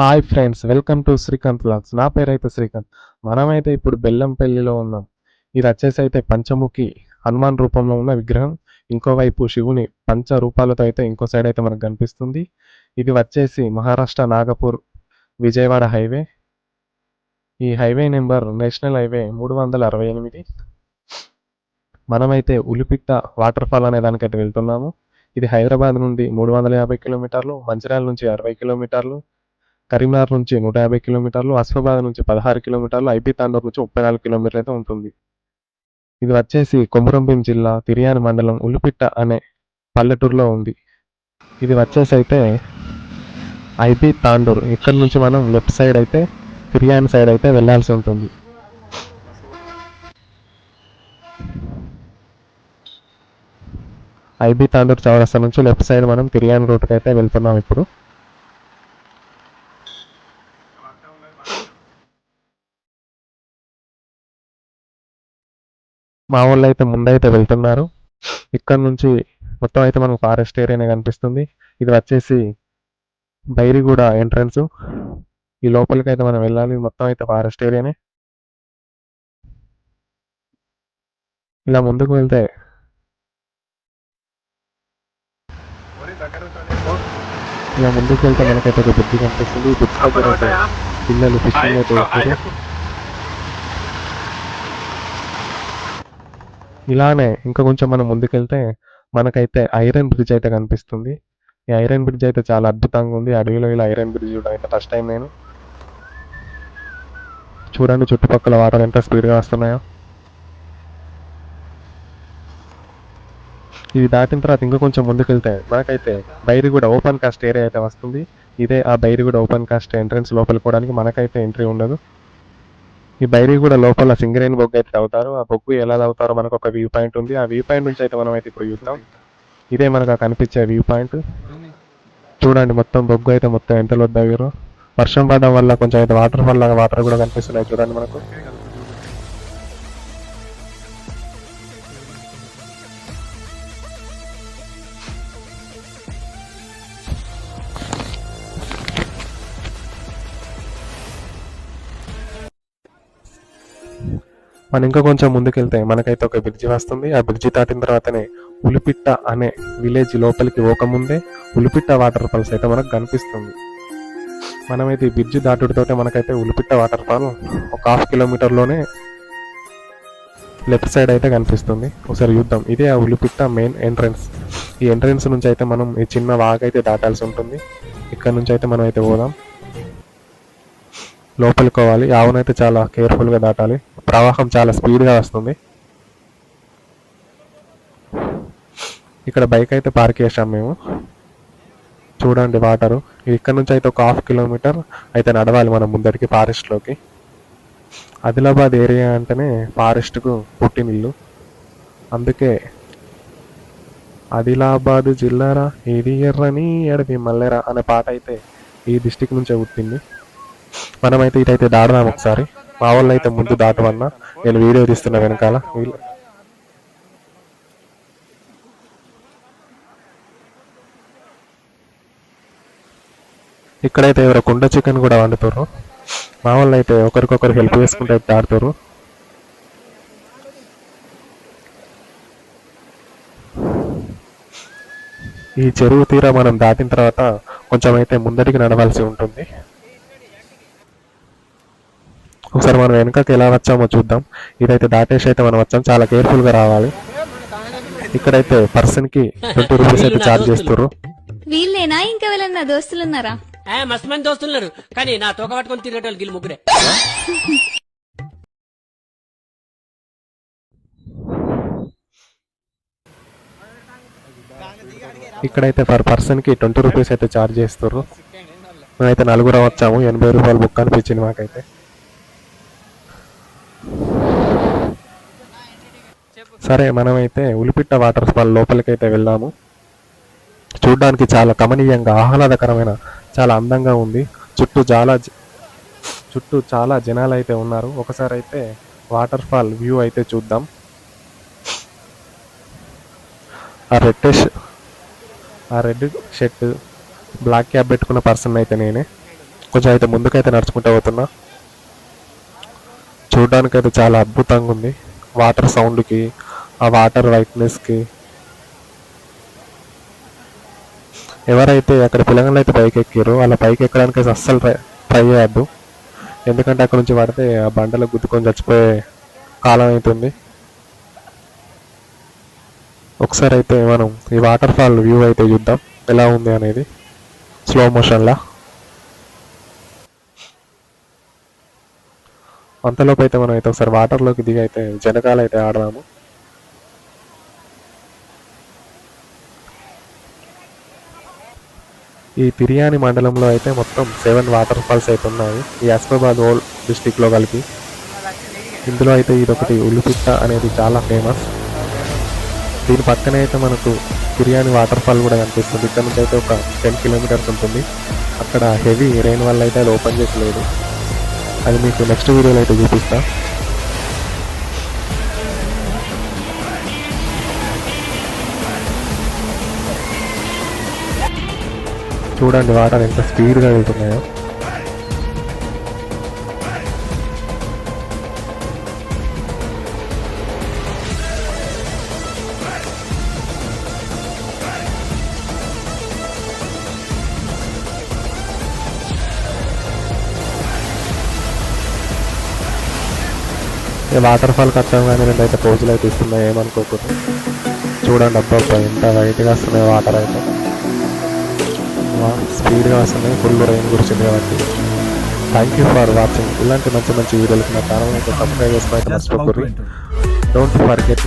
Hi friends welcome to Srikanth blogs నా పేరు అయితే శ్రీకాంత్. మనమైతే ఇప్పుడు బెల్లంపల్లిలో ఉన్నాం. ఇది వచ్చేసి అయితే పంచముఖి హనుమాన్ రూపంలో ఉన్న విగ్రహం. ఇంకోవైపు శివుని పంచ రూపాలతో అయితే ఇంకో సైడ్ అయితే మనకు కనిపిస్తుంది. ఇది వచ్చేసి మహారాష్ట్ర నాగపూర్ విజయవాడ హైవే. ఈ హైవే నెంబర్ నేషనల్ హైవే మూడు వందల అరవై ఎనిమిది. మనమైతే ఉలిపిట్ట వాటర్ ఫాల్ అనే దానికైతే వెళ్తున్నాము. ఇది హైదరాబాద్ నుండి మూడు వందల యాభై కిలోమీటర్లు మంచిర్యాల నుంచి అరవై కిలోమీటర్లు కరీంనగర్ నుంచి నూట యాభై కిలోమీటర్లు అస్ఫాబాద్ నుంచి పదహారు కిలోమీటర్లు ఐపీ తాండూరు నుంచి ముప్పై నాలుగు కిలోమీటర్లు అయితే ఉంటుంది. ఇది వచ్చేసి కొమురంభీం జిల్లా తిరియాని మండలం ఉల్లిపిట్ట అనే పల్లెటూరులో ఉంది. ఇది వచ్చేసి అయితే ఐబీ తాండూర్. ఇక్కడ నుంచి మనం లెఫ్ట్ సైడ్ అయితే తిరియాని సైడ్ అయితే వెళ్ళాల్సి ఉంటుంది. ఐబీ తాండూర్ చౌరస్తా నుంచి లెఫ్ట్ సైడ్ మనం తిరియాని రూట్కి అయితే వెళ్తున్నాం ఇప్పుడు. మా వాళ్ళు అయితే ముందైతే వెళ్తున్నారు. ఇక్కడ నుంచి మొత్తం అయితే మనకు ఫారెస్ట్ ఏరియానే కనిపిస్తుంది. ఇది వచ్చేసి బైరిగూడ ఎంట్రన్స్. ఈ లోపలికి అయితే మనం వెళ్ళాలి. మొత్తం అయితే ఫారెస్ట్ ఏరియానే. ఇలా ముందుకు వెళ్తే ఇలా ముందుకు వెళ్తే మనకైతే ఒక బుద్ధి కనిపిస్తుంది. ఈ బుద్ధి దగ్గర అయితే పిల్లలు ఫిషింగ్ అయితే వేస్తారు ఇలానే ఇంకా కొంచెం మనం ముందుకెళ్తే మనకైతే ఐరన్ బ్రిడ్జ్ అయితే కనిపిస్తుంది. ఈ ఐరన్ బ్రిడ్జ్ అయితే చాలా అద్భుతంగా ఉంది. అడవిలో ఇలా ఐరన్ బ్రిడ్జ్ చూడడం అయితే ఫస్ట్ టైం నేను. చూడండి చుట్టుపక్కల వాటర్ ఎంత స్పీడ్గా వస్తున్నాయో. ఇవి దాటిన తర్వాత ఇంకా కొంచెం ముందుకు వెళ్తే మనకైతే బైరిగూడ ఓపెన్ కాస్ట్ ఏరియా అయితే వస్తుంది. ఇదే ఆ బైరిగూడ ఓపెన్ కాస్ట్ ఎంట్రన్స్ లోపలికి పోవడానికి మనకైతే ఎంట్రీ ఉండదు. ఈ బైరీ కూడా లోపల సింగరేణి బొగ్గు అయితే అవుతారు ఆ బొగ్గు ఎలా తవ్వుతారో మనకు ఒక వ్యూ పాయింట్ ఉంది. ఆ వ్యూ పాయింట్ నుంచి అయితే మనం అయితే ఇప్పుడు చూద్దాం. ఇదే మనకు ఆ కనిపించే వ్యూ పాయింట్. చూడండి మొత్తం బొగ్గు అయితే మొత్తం ఎంతలో తవ్వారు వర్షం పడడం వల్ల కొంచెం అయితే వాటర్ ఫాల్ లాగా వాటర్ కూడా కనిపిస్తున్నాయి చూడండి మనకు. మనం ఇంకా కొంచెం ముందుకెళ్తే మనకైతే ఒక బ్రిడ్జి వస్తుంది. ఆ బ్రిడ్జి దాటిన తర్వాతనే ఉలిపిట్ట అనే విలేజ్ లోపలికి పోకముందే ఉలిపిట్ట వాటర్ ఫాల్స్ అయితే మనకు కనిపిస్తుంది. మనమైతే ఈ బ్రిడ్జి దాటుడితోటే మనకైతే ఉలిపిట్ట వాటర్ ఫాల్ ఒక హాఫ్ కిలోమీటర్లోనే లెఫ్ట్ సైడ్ అయితే కనిపిస్తుంది. ఒకసారి చూద్దాం. ఇదే ఆ ఉలిపిట్ట మెయిన్ ఎంట్రన్స్ ఈ ఎంట్రన్స్ నుంచి అయితే మనం ఈ చిన్న వాగ్ అయితే దాటాల్సి ఉంటుంది. ఇక్కడ నుంచి అయితే మనం అయితే పోదాం. లోపలికోవాలి. ఆవునైతే చాలా కేర్ఫుల్గా దాటాలి. ప్రవాహం చాలా స్పీడ్గా వస్తుంది. ఇక్కడ బైక్ అయితే పార్క్ చేసాం మేము. చూడండి వాటరు. ఇక్కడ నుంచి అయితే ఒక హాఫ్ కిలోమీటర్ అయితే నడవాలి మనం ముందరికి ఫారెస్ట్లోకి ఆదిలాబాద్ ఏరియా అంటేనే ఫారెస్ట్కు పుట్టినిల్లు. అందుకే ఆదిలాబాద్ జిల్లారా ఇది ఎర్రని ఎడవి మల్లెరా అనే పాట అయితే ఈ డిస్టిక్ నుంచే పుట్టింది. మనమైతే ఇటైతే దాడదాం ఒకసారి. మా వాళ్ళు అయితే ముందు దాటమన్నా. నేను వీడియో తీస్తున్నా వెనకాల. వీళ్ళు ఇక్కడైతే ఎవరో కుండ చికెన్ కూడా వండుతారు మా వాళ్ళు అయితే ఒకరికొకరు హెల్ప్ చేసుకుంటే అయితే దాడుతారు ఈ చెరువు తీర మనం దాటిన తర్వాత కొంచెం అయితే ముందరికి నడవాల్సి ఉంటుంది. ఒకసారి మనం వెనకకి ఎలా వచ్చామో చూద్దాం. ఇదైతే దాటేసి అయితే మనం వచ్చాం. చాలా కేర్ఫుల్గా రావాలి. ఇక్కడైతే పర్సన్కి ట్వంటీ రూపీస్ అయితే చార్జ్ చేస్తారు వీళ్ళేనా? ఇంకా వెళ్ళన్నా దోస్తులున్నారా? ఏ మస్తు మంది దోస్తున్నారు కానీ నా తోక పట్టుకొని తిరిగేటోళ్ళు గిల్లు ముగ్గురే. ఇక్కడైతే పర్ పర్సన్కి ట్వంటీ రూపీస్ అయితే చార్జ్ చేస్తారు మేమైతే నలుగురం వచ్చాము. ఎనభై రూపాయలు బుక్ అనిపించింది మాకైతే. సరే మనమైతే ఉలిపిట్ట వాటర్ ఫాల్ లోపలికైతే వెళ్ళాము చూడడానికి చాలా కమనీయంగా ఆహ్లాదకరమైన చాలా అందంగా ఉంది. చుట్టూ చాలా చుట్టూ చాలా జనాలు అయితే ఉన్నారు. ఒకసారి అయితే వాటర్ ఫాల్ వ్యూ అయితే చూద్దాం. ఆ రెడ్ ఆ రెడ్ షర్ట్ బ్లాక్ క్యాప్ పెట్టుకున్న పర్సన్ అయితే నేనే. కొంచెం అయితే ముందుకైతే నడుచుకుంటూ పోతున్నా. చూడడానికి అయితే చాలా అద్భుతంగా ఉంది. వాటర్ సౌండ్కి ఆ వాటర్ వైట్నెస్కి. ఎవరైతే అక్కడ పిల్లగాళ్ళు అయితే పైకి ఎక్కారో వాళ్ళ పైకి ఎక్కడానికి అస్సలు ట్రై ట్రై చేయొద్దు. ఎందుకంటే అక్కడ నుంచి పడితే ఆ బండలు గుద్దుకొని చచ్చిపోయే కాలం అవుతుంది ఒకసారి అయితే మనం ఈ వాటర్ ఫాల్ వ్యూ అయితే చూద్దాం. ఎలా ఉంది అనేది స్లో మోషన్లా. అంతలోపు అయితే మనం అయితే ఒకసారి వాటర్లోకి దిగి అయితే జనకాలు అయితే ఆడదాము. ఈ పిరియాని మండలంలో అయితే మొత్తం సెవెన్ వాటర్ ఫాల్స్ అయితే ఉన్నాయి ఈ అస్మాబాద్ ఓల్ డిస్టిక్లో కలిపి. ఇందులో అయితే ఇదొకటి ఉల్లిపిట్ట అనేది చాలా ఫేమస్ దీని పక్కనే అయితే మనకు బిర్యానీ వాటర్ ఫాల్ కూడా కనిపిస్తుంది. ఇక్కడ నుంచి అయితే ఒక టెన్ కిలోమీటర్స్ ఉంటుంది. అక్కడ హెవీ రెయిన్ వల్ల అయితే అది ఓపెన్ చేయలేదు అది మీకు నెక్స్ట్ వీడియోలో అయితే చూపిస్తాను చూడండి వాటర్ ఎంత స్పీడ్గా వెళ్తున్నాయో. వాటర్ ఫాల్ కట్టడం కానీ రెండు అయితే పోజులు అయితే ఇస్తున్నాయి ఏమనుకోకుండా. చూడండి అబ్బా ఎంత వైట్గా వస్తున్నాయి వాటర్ అయితే. స్పీడ్గా వస్తున్నాయి ఫుల్ రైన్ కురిచింది కాబట్టి. థ్యాంక్ యూ ఫర్ వాచింగ్ ఇలాంటి మంచి మంచి వీడియోలకి నా channel subscribe enter. Don't forget